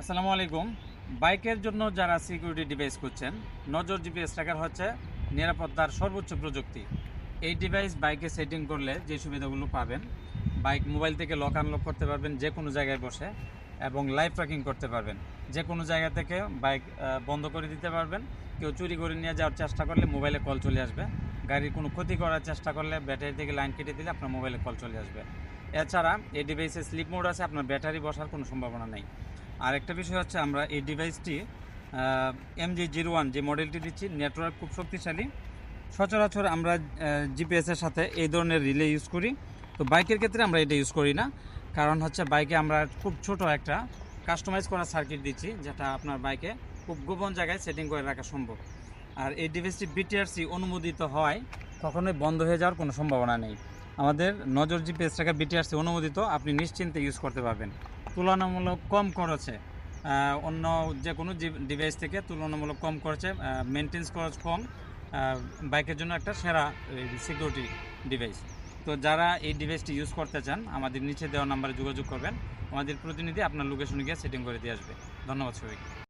আসসালামু আলাইকুম। বাইকের জন্য যারা সিকিউরিটি ডিভাইস করছেন নজর জিপিএস ট্র্যাকার হচ্ছে নিরাপত্তার সর্বোচ্চ প্রযুক্তি। এই ডিভাইস বাইকে সেটিং করলে যে সুবিধাগুলো পাবেন, বাইক মোবাইল থেকে লক আনলক করতে পারবেন যে কোনো জায়গায় বসে এবং লাইভ ট্র্যাকিং করতে পারবেন। যে কোনো জায়গা থেকে বাইক বন্ধ করে দিতে পারবেন। কেউ চুরি করে নিয়ে যাওয়ার চেষ্টা করলে মোবাইলে কল চলে আসবে। গাড়ির কোনো ক্ষতি করার চেষ্টা করলে ব্যাটারি থেকে লাইন কেটে দিলে আপনার মোবাইলে কল চলে আসবে। এছাড়া এই ডিভাইসে স্লিপ মোড আছে, আপনার ব্যাটারি বসার কোনো সম্ভাবনা নেই। আর একটা বিষয় হচ্ছে আমরা এই ডিভাইসটি এম জি জিরো ওয়ান যে মডেলটি দিচ্ছি নেটওয়ার্ক খুব শক্তিশালী। সচরাচর আমরা জিপিএসের সাথে এই ধরনের রিলে ইউজ করি। তো বাইকের ক্ষেত্রে আমরা এটা ইউজ করি না। কারণ হচ্ছে বাইকে আমরা খুব ছোট একটা কাস্টমাইজ করা সার্কিট দিচ্ছি, যেটা আপনার বাইকে খুব গোপন জায়গায় সেটিং করে রাখা সম্ভব। আর এই ডিভাইসটি বিটিআরসি অনুমোদিত হয়, কখনোই বন্ধ হয়ে যাওয়ার কোনো সম্ভাবনা নেই। আমাদের নজর জিপিএস টাকা বিটিআরসি অনুমোদিত, আপনি নিশ্চিন্তে ইউজ করতে পারবেন। তুলনামূলক কম খরচে অন্য যে কোনো ডিভাইস থেকে তুলনামূলক কম খরচে মেনটেন্স খরচ কম বাইকের জন্য একটা সেরা সিকিউরিটি ডিভাইস তো যারা এই ডিভাইসটি ইউজ করতে চান, আমাদের নিচে দেওয়া নাম্বারে যোগাযোগ করবেন। আমাদের প্রতিনিধি আপনার লোকেশনে গিয়ে সেটিং করে দিয়ে আসবে। ধন্যবাদ সবাইকে।